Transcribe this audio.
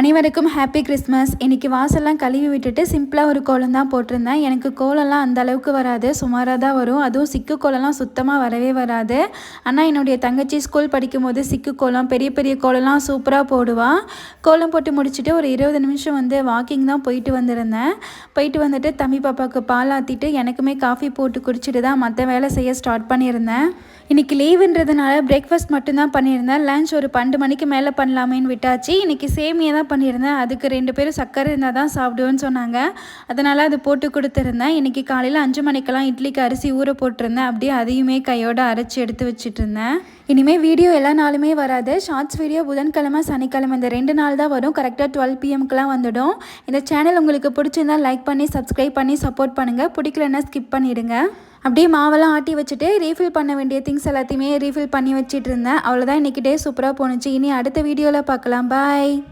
அனைவருக்கும் happy Christmas இன்றைக்கி வாசல்லாம் கழுவி விட்டுட்டு சிம்பிளாக ஒரு கோலம் தான் போட்டிருந்தேன். எனக்கு கோலம்லாம் அந்த அளவுக்கு வராது. சுமாராக தான் வரும். அதுவும் சிக்கு கோலம்லாம் சுத்தமாக வரவே வராது. ஆனால் என்னுடைய தங்கச்சி ஸ்கூல் படிக்கும்போது சிக்கு கோலம் பெரிய பெரிய கோலம்லாம் சூப்பராக போடுவாள் கோலம் போட்டு முடிச்சுட்டு ஒரு இருபது நிமிஷம் வந்து வாக்கிங் தான் போயிட்டு வந்திருந்தேன். போயிட்டு வந்துட்டு தம்பி பாப்பாவுக்கு பால் ஆற்றிட்டு எனக்குமே காஃபி போட்டு குடிச்சிட்டு தான் மற்ற வேலை செய்ய ஸ்டார்ட் பண்ணியிருந்தேன். இன்றைக்கி லீவுன்றதுனால பிரேக்ஃபாஸ்ட் மட்டும்தான் பண்ணியிருந்தேன். லஞ்ச் ஒரு பன்னெண்டு மணிக்கு மேலே பண்ணலாமேன்னு விட்டாச்சு. இன்றைக்கி சேமியை தான் பண்ணியிருந்தேன். அதுக்கு ரெண்டு பேரும் சர்க்கரை இருந்தால் தான் சாப்பிடுவேன்னு சொன்னாங்க. அதனால் அது போட்டு கொடுத்துருந்தேன். இன்றைக்கி காலையில் அஞ்சு மணிக்கெல்லாம் இட்லிக்கு அரிசி ஊற போட்டிருந்தேன். அப்படியே அதையுமே கையோடு அரைச்சி எடுத்து வச்சுட்டு இருந்தேன் இனிமேல் வீடியோ எல்லா நாளுமே வராது. ஷார்ட்ஸ் வீடியோ புதன்கிழமை சனிக்கிழமை இந்த ரெண்டு நாள் தான் வரும். கரெக்டாக டுவெல் பிஎம்க்குலாம் வந்துடும். இந்த சேனல் உங்களுக்கு பிடிச்சிருந்தா லைக் பண்ணி சப்ஸ்கிரைப் பண்ணி சப்போர்ட் பண்ணுங்கள் பிடிக்கலன்னா ஸ்கிப் பண்ணிவிடுங்க அப்படியே மாவெல்லாம் ஆட்டி வச்சுட்டு ரீஃபில் பண்ண வேண்டிய திங்ஸ் எல்லாத்தையுமே ரீஃபில் பண்ணி வச்சுட்டு இருந்தேன் அவ்வளோதான் இன்றைக்கி டே சூப்பராக போணுச்சு. இனி அடுத்த வீடியோவில் பார்க்கலாம். பாய்